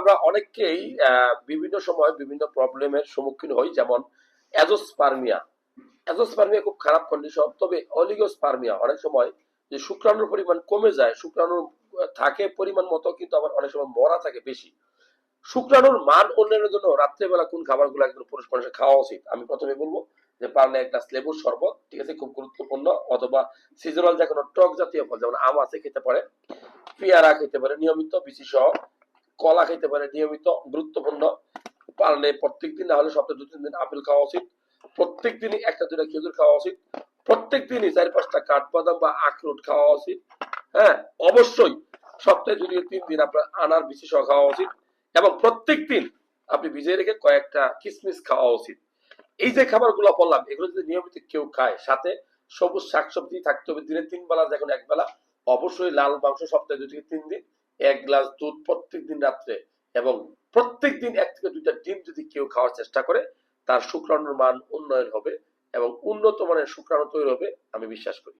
আমরা অনেককেই বিভিন্ন সময় বিভিন্ন প্রবলেমের সম্মুখীন হই, যেমন অ্যাজোস্পার্মিয়া অ্যাজোস্পার্মিয়া খুব খারাপ কন্ডিশন তবে অলিগোস্পার্মিয়া অনেক সময় যে শুক্রাণুর পরিমাণ কমে যায়, শুক্রাণু থাকে পরিমাণ মতো, কিন্তু আবার অনেক সময় মরা থাকে বেশি। শুক্রাণুর মান উন্নয়নের জন্য রাত্রেবেলা কোন খাবারগুলো একদম পুরুষ মানুষের খাওয়া উচিত? আমি প্রথমে বলব যে পারলে এক গ্লাস লেবুর শরবত, ঠিক আছে, খুব গুরুত্বপূর্ণ, অথবা সিজনাল যে কোনো টক জাতীয় ফল, যেমন আম আছে, খেতে পারে, পেয়ারা খেতে পারে, নিয়মিত সহ কলা খেতে পারে, নিয়মিত গুরুত্বপূর্ণ। পারলে প্রত্যেক দিন না হলে সপ্তাহে দু, তিন দিন আপেল খাওয়া উচিত। প্রত্যেক দিনই একটা দুটা খেজুর খাওয়া উচিত। প্রত্যেক দিনই চার পাঁচটা কাঠবাদাম বা আখরোট খাওয়া উচিত। হ্যাঁ অবশ্যই সপ্তাহে যদি তিন দিন আপনার আনার বিশেষ খাওয়া উচিত এবং প্রত্যেক দিন আপনি ভিজিয়ে রেখে কয়েকটা কিসমিস খাওয়া উচিত। এই যে খাবারগুলো বললাম, এগুলো যদি নিয়মিত কেউ খায়, সাথে সবুজ শাকসবজি থাকতে হবে দিনে তিন বেলা যখন এক বেলা অবশ্যই লাল মাংস সপ্তাহে দুই থেকে তিন দিন। গ্লাস দুধ প্রত্যেক দিন রাত্রে এবং প্রত্যেক দিন এক থেকে দুইটা ডিম যদি কেউ খাওয়ার চেষ্টা করে, তার শুক্রাণুর মান উন্নয়ন হবে এবং উন্নত মানের শুক্রাণু তৈরি হবে, আমি বিশ্বাস করি।